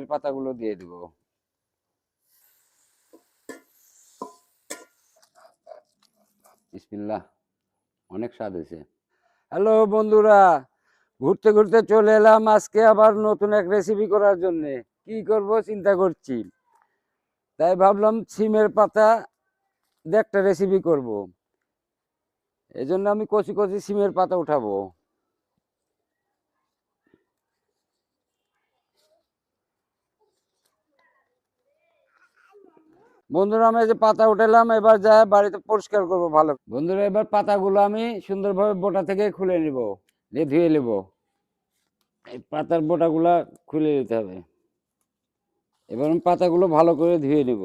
সিমের পাতাগুলো দিয়ে দিব। বিসমিল্লাহ, অনেক স্বাদ হয়েছে। হ্যালো বন্ধুরা, ঘুরতে ঘুরতে চলে এলাম আজকে আবার নতুন এক রেসিপি করার জন্য। কি করব চিন্তা করছি। তাই ভাবলাম সিমের পাতা দিয়ে একটা রেসিপি করব। এই জন্য আমি কচি কচি সিমের পাতা উঠাবো। বন্ধুরা, আমি যে পাতা উঠালাম, এবার যা বাড়িতে পরিষ্কার করব ভালো। বন্ধুরা, এবার পাতাগুলো আমি সুন্দরভাবে বোটা থেকে খুলে নিব দিয়ে ধুয়ে নেব। এই পাতার বোটাগুলা খুলে নিতে হবে। এবার আমি পাতাগুলো ভালো করে ধুয়ে নেব।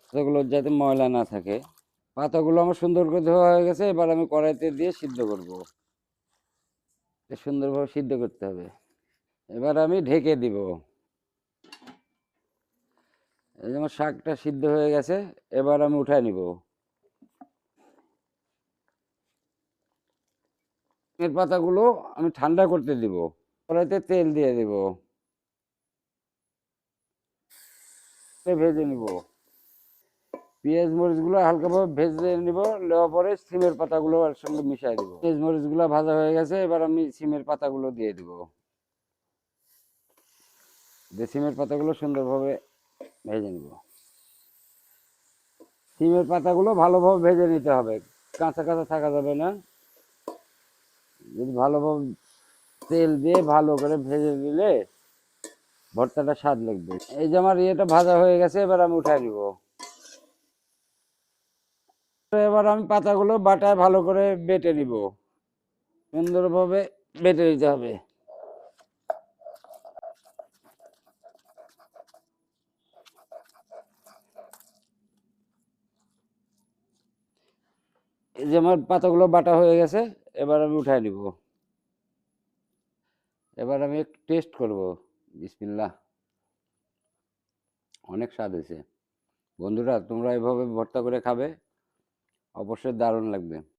পাতাগুলো যাতে ময়লা না থাকে। পাতাগুলো আমার সুন্দর করে ধোয়া হয়ে গেছে, এবার আমি কড়াইতে দিয়ে সিদ্ধ করব। সুন্দরভাবে সিদ্ধ করতে হবে। এবার আমি ঢেকে দিব। আমার শাকটা সিদ্ধ হয়ে গেছে, এবার আমি উঠায় নিব। এর পাতাগুলো আমি ঠান্ডা করতে দিব, কড়াইতে তেল দিয়ে দিব। ভেজে নিব। পেঁয়াজ মরিচগুলো হালকাভাবে ভেজে নিব, নেওয়ার পরে সিমের পাতাগুলো এর সঙ্গে মিশিয়ে দিব। পেঁয়াজ মরিচগুলো ভাজা হয়ে গেছে, এবার আমি সিমের পাতাগুলো দিয়ে দিব। দিয়ে সিমের পাতাগুলো সুন্দরভাবে ভেজে নিব। সিমের পাতাগুলো ভালোভাবে ভেজে নিতে হবে। কাঁচা কাঁচা থাকা যাবে না। যদি ভালোভাবে তেল দিয়ে ভালো করে ভেজে দিলে ভর্তাটা স্বাদ লাগবে। এই যে আমার ইয়েটা ভাজা হয়ে গেছে, এবার আমি উঠাই নিব। এবার আমি পাতাগুলো বাটায় ভালো করে বেটে নিব। সুন্দরভাবে বেটে নিতে হবে। এই যে আমার পাতাগুলো বাটা হয়ে গেছে, এবার আমি উঠাই নিব। এবার আমি একটু টেস্ট করব। বিসমিল্লা অনেক স্বাদ হয়েছে। বন্ধুরা, তোমরা এভাবে ভর্তা করে খাবে, অবশ্যই দারুণ লাগবে।